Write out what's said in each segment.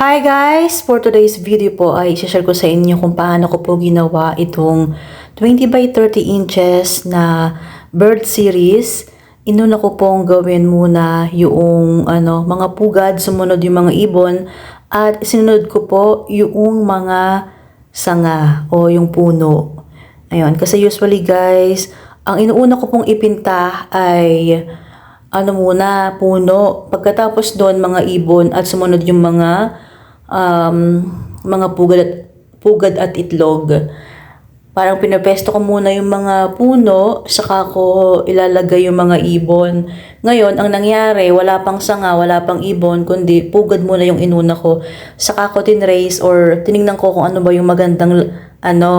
Hi guys! For today's video po ay share ko sa inyo kung paano ko po ginawa itong 20 by 30 inches na bird series. Inuna ko pong gawin muna yung ano, mga pugad, sumunod yung mga ibon, at sinunod ko po yung mga sanga o yung puno. Ayun, kasi usually guys, ang inuuna ko pong ipinta ay ano muna, puno. Pagkatapos doon, mga ibon at sumunod yung mga um, mga pugad at, pugad at itlog. Parang pinapesto ko muna yung mga puno, saka ko ilalagay yung mga ibon. Ngayon, ang nangyari, wala pang sanga, wala pang ibon, kundi pugad muna yung inuna ko. Saka ko tinrace or tiningnan ko kung ano ba yung magandang ano,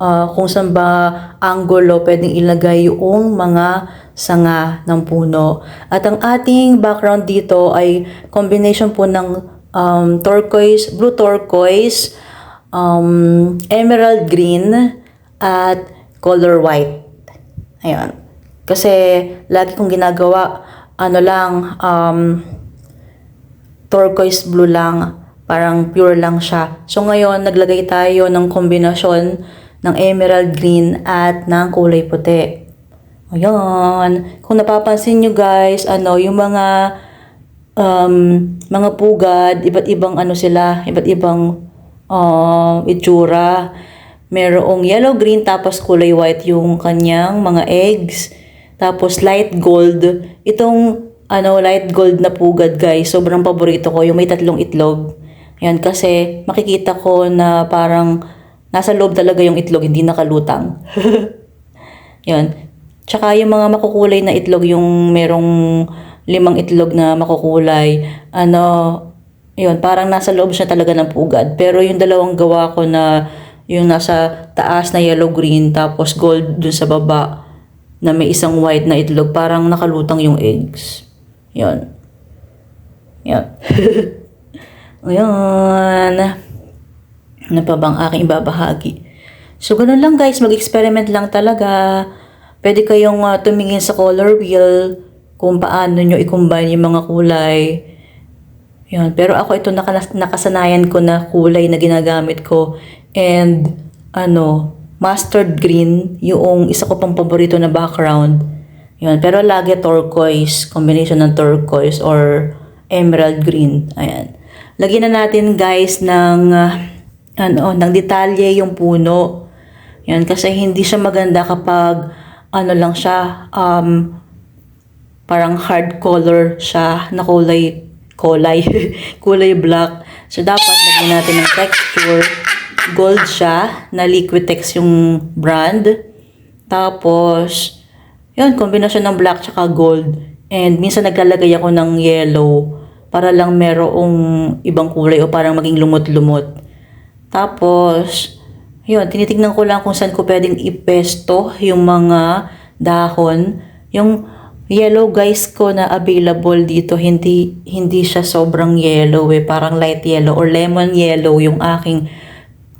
ah, kung saan ba angulo pwedeng ilagay yung mga sanga ng puno. At ang ating background dito ay combination po ng um, turquoise, blue turquoise, um, emerald green, at color white. Ayun. Kasi lagi kong ginagawa, ano lang, um, turquoise blue lang, parang pure lang siya. So ngayon, naglagay tayo ng kombinasyon ng emerald green at ng kulay puti. Ayan. Kung napapansin nyo guys, ano, yung mga um, mga pugad, iba't ibang ano sila, iba't ibang uh, itsura. Merong yellow green tapos kulay white yung kanyang mga eggs. Tapos light gold. Itong ano light gold na pugad guys, sobrang paborito ko yung may tatlong itlog. Yan kasi makikita ko na parang nasa loob talaga yung itlog, hindi nakalutang. Yan. Tsaka yung mga makukulay na itlog, yung merong limang itlog na makukulay, ano, yun, parang nasa loob siya talaga ng pugad. Pero yung dalawang gawa ko na yung nasa taas na yellow-green, tapos gold dun sa baba, na may isang white na itlog, parang nakalutang yung eggs. Yun. Yan. Ayan. Ano pa bang aking ibabahagi? So, ganun lang guys. Mag-experiment lang talaga. Pwede kayong uh, tumingin sa color wheel kung paano nyo i-combine yung mga kulay. Yan. Pero ako ito naka- nakasanayan ko na kulay na ginagamit ko. And, ano, mustard green, yung isa ko pang paborito na background. Yan. Pero lagi turquoise, combination ng turquoise or emerald green. Ayan. Lagyan na natin guys ng uh, ano, ng detalye yung puno. Yan kasi hindi siya maganda kapag ano lang siya um parang hard color siya na kulay kulay kulay black. So dapat lagyan natin ng texture. Gold siya na Liquitex yung brand. Tapos yun, kombinasyon ng black tsaka gold. And minsan naglalagay ako ng yellow para lang merong ibang kulay o parang maging lumot-lumot. Tapos, yun, tinitingnan ko lang kung saan ko pwedeng ipesto yung mga dahon. Yung yellow guys ko na available dito, hindi, hindi siya sobrang yellow eh. Parang light yellow or lemon yellow yung aking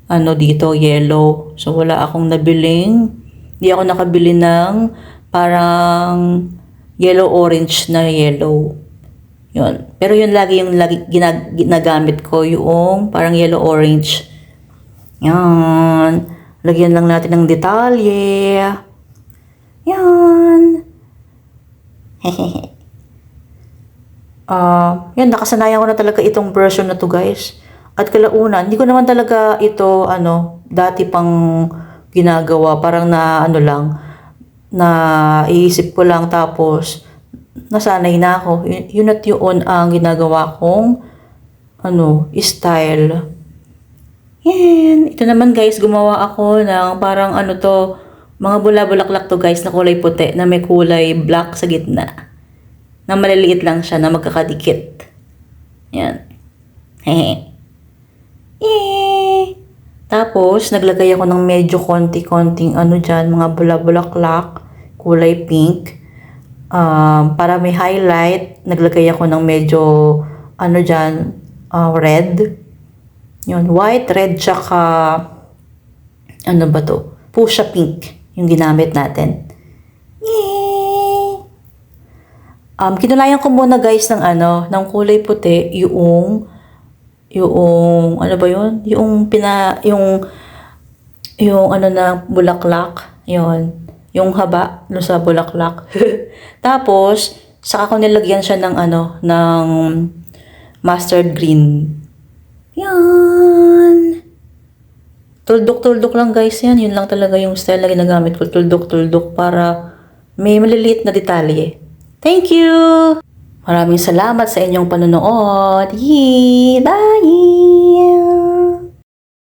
ano dito, yellow. So, wala akong nabiling. Hindi ako nakabili ng parang yellow-orange na yellow. Yun. Pero yun lagi yung lagi ginag- ginagamit ko, yung parang yellow-orange. Yan. Lagyan lang natin ng detalye. Yan. Hehehe. Ah, yan nakasanayan ko na talaga itong version na to, guys. At kalaunan, hindi ko naman talaga ito ano, dati pang ginagawa, parang na ano lang na iisip ko lang tapos nasanay na ako. Y- yun at yun ang ginagawa kong ano, style. Yan. Ito naman guys, gumawa ako ng parang ano to, mga bula-bulaklak to guys na kulay puti na may kulay black sa gitna. Na maliliit lang siya na magkakadikit. Yan. Hehe. Tapos, naglagay ako ng medyo konti-konting ano dyan, mga bula-bulaklak, kulay pink. Um, para may highlight, naglagay ako ng medyo, ano dyan, uh, red. Yun, white, red, tsaka, ano ba to? Fuchsia pink, yung ginamit natin. Yay! Um, kinulayan ko muna guys ng ano, ng kulay puti, yung yung, ano ba yun? Yung pina, yung, yung ano na bulaklak. Yun. Yung haba no sa bulaklak. Tapos, saka ko nilagyan siya ng ano, ng mustard green. Yan. Tuldok-tuldok lang guys yan. Yun lang talaga yung style na ginagamit ko. Tuldok-tuldok para may maliliit na detalye. Thank you! Maraming salamat sa inyong panonood. Yee! Bye!